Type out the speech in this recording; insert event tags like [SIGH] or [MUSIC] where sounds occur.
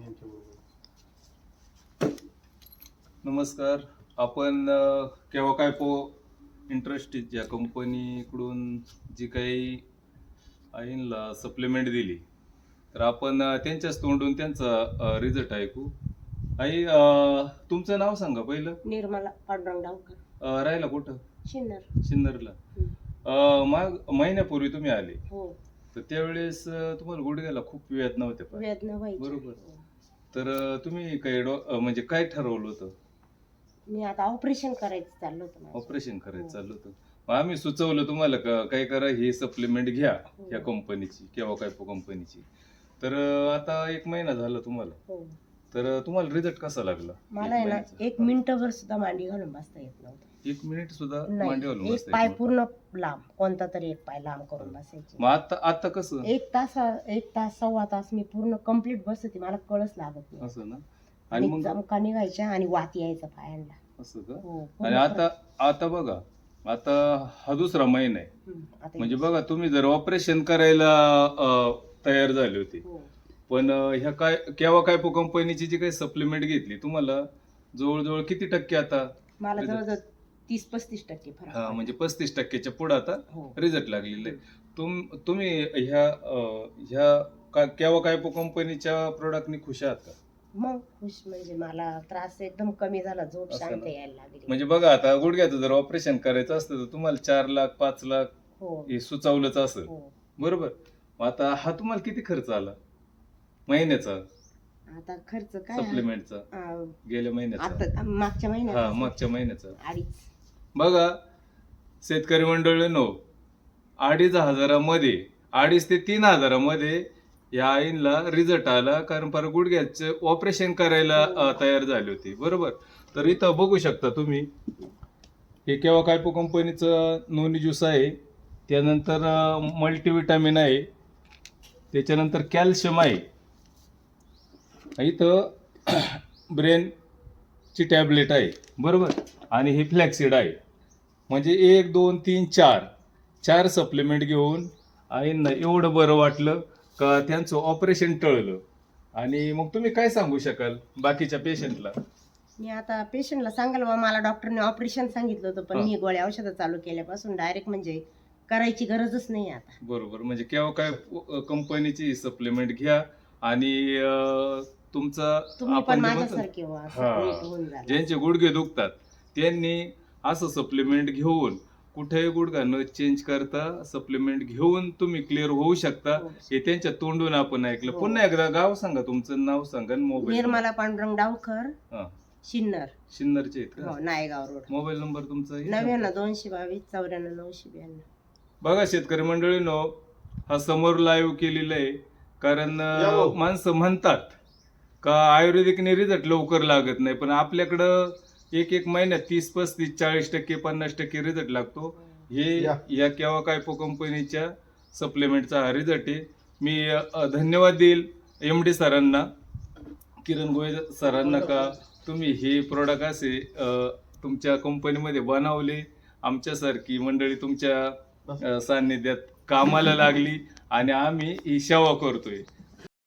यांच्याबरोबर नमस्कार. आपण केव्हा काय पो इंटरेस्टेड या कंपनीकडून जी काही आईनला सप्लिमेंट दिली तर आपण त्यांच्याच तोंडून त्यांचा रिझल्ट ऐकू. आई तुमचं नाव सांगा पहिलं. निर्मला पांडुरंग राहायला कुठं? शिन्नर. माग महिन्यापूर्वी तुम्ही आले. हो. तर त्यावेळेस तुम्हाला गुडघ्याला खूप वेदना होत्या बरोबर. तर तुम्ही काही डॉ म्हणजे काय ठरवलं होतं मी आता ऑपरेशन करायचं चाललं होतं माझं. ऑपरेशन करायचं हो. चाललं होतं मग आम्ही सुचवलं तुम्हाला का काय करा ही सप्लिमेंट घ्या हो. या कंपनीची केव्हा काय कंपनीची तर अं, आता एक महिना झाला तुम्हाला हो तर तुम्हाला रिझल्ट कसा लागला? मला आहे ना महिन्याचा? एक मिनिटभर सुद्धा मांडी घालून बसता येत नव्हतं. एक मिनिट सुद्धा मांडी घालून नाही एक बसता पाय येत. पूर्ण लांब कोणता तरी एक पाय लांब करून बसायचे. मग आता आता कसं? एक तास एक तास सव्वा तास मी पूर्ण कंप्लीट बसते मला कळच लागत नाही. असं ना? आणि मग? चमका निघायच्या आणि वात यायचं पायांना. असं का? हो आणि आता आता बघा आता हा दुसरा महिना आहे. हम्म, आता म्हणजे बघा तुम्ही जर ऑपरेशन करायला अं, तयार झाले होते हो. पण ह्या काय केव्हा काय कंपनीची जी काही सप्लिमेंट घेतली तुम्हाला जवळजवळ किती टक्के आता मला. जवळजवळ तीस पस्तीस टक्के फरक हा. म्हणजे पस्तीस टक्क्याच्या पुढे आता हो. रिझल्ट लागलेले आहे. तुम तुम्ही ह्या अं, ह्या का- केव्हा काय कंपनीच्या प्रोडक्टनी खुश आहात का? मग खुश म्हणजे मला त्रास एकदम कमी झाला झोप असं शांत ना? यायला लागली. म्हणजे बघा आता गुडघ्याचं जर ऑपरेशन करायचं असतं तर तुम्हाला चार लाख पाच लाख हो. हे सुचवलंच असं. हो. बरोबर? मग आता हा तुम्हाला किती खर्च आला? महिन्याचा. आता खर्च काय आहे? सप्लिमेंटचा अं, गेल्या महिन्याचा. आता मागच्या हा महिन्यात मागच्या महिन्याचा. अडीच बघा शेतकरी मंडळीनो अडीच हजारामध्ये अडीच ते तीन हजारामध्ये या आईनला रिझल्ट आला कारण पर गुडघ्याचं ऑपरेशन करायला अ, तयार झाली होती. बरोबर? तर इथं बघू शकता तुम्ही हे केव्हा कायपो कंपनीचं नोनी ज्यूस आहे त्यानंतर मल्टीविटॅमिन आहे त्याच्यानंतर कॅल्शियम आहे. इथं [CLEARS THROAT] ब्रेनची टॅबलेट आहे. बरोबर. आणि हे फ्लॅक्सिड आहे. म्हणजे एक दोन तीन चार. चार सप्लिमेंट घेऊन आईंना एवढं बरं वाटलं का त्यांचं ऑपरेशन टळलं. आणि मग तुम्ही काय सांगू शकाल बाकीच्या पेशंटला? मी आता पेशंटला सांगाल बा मला डॉक्टरने ऑपरेशन सांगितलं होतं पण हा. मी गोळ्या औषधं चालू केल्यापासून डायरेक्ट म्हणजे करायची गरजच नाही आता. बरोबर. म्हणजे केव्हा काय कंपनीची सप्लिमेंट घ्या आणि तुमचा आपण. ज्यांचे गुडघे दुखतात त्यांनी असं सप्लिमेंट घेऊन कुठेही गुडघा न चेंज करता सप्लिमेंट घेऊन तुम्ही क्लिअर होऊ शकता. हो. हे त्यांच्या तोंडून आपण ऐकलं. हो. पुन्हा एकदा गाव सांगा तुमचं नाव सांगा मोबाईल निर्मला पांडुरंग डावकर. शिन्नर. सिन्नरचे आहेत हो का नायगाव रोड. मोबाईल नंबर तुमचा नव्याण्णव दोनशे बावीस चौऱ्याण्णव नऊशे ब्याण्णव. बघा शेतकरी मंडळीनो हा समोर लाईव्ह केलेला आहे. कारण भाऊ. माणसं म्हणतात का आयुर्वेदिकने रिझल्ट लवकर लागत नाही पण आपल्याकडं एक एक महिन्यात तीस पस्तीस चाळीस टक्के पन्नास टक्के रिझल्ट लागतो हे या. या केव्हा कायपो कंपनीच्या सप्लिमेंटचा हा रिझल्ट आहे मी अं, धन्यवाद देईल एम डी सरांना किरण गोयल सरांना का तुम्ही हे प्रोडक्ट असे अं, तुमच्या कंपनीमध्ये बनवले आमच्यासारखी मंडळी तुमच्या सान्निध्यात कामाला लागली आणि आम्ही ही सेवा करतोय.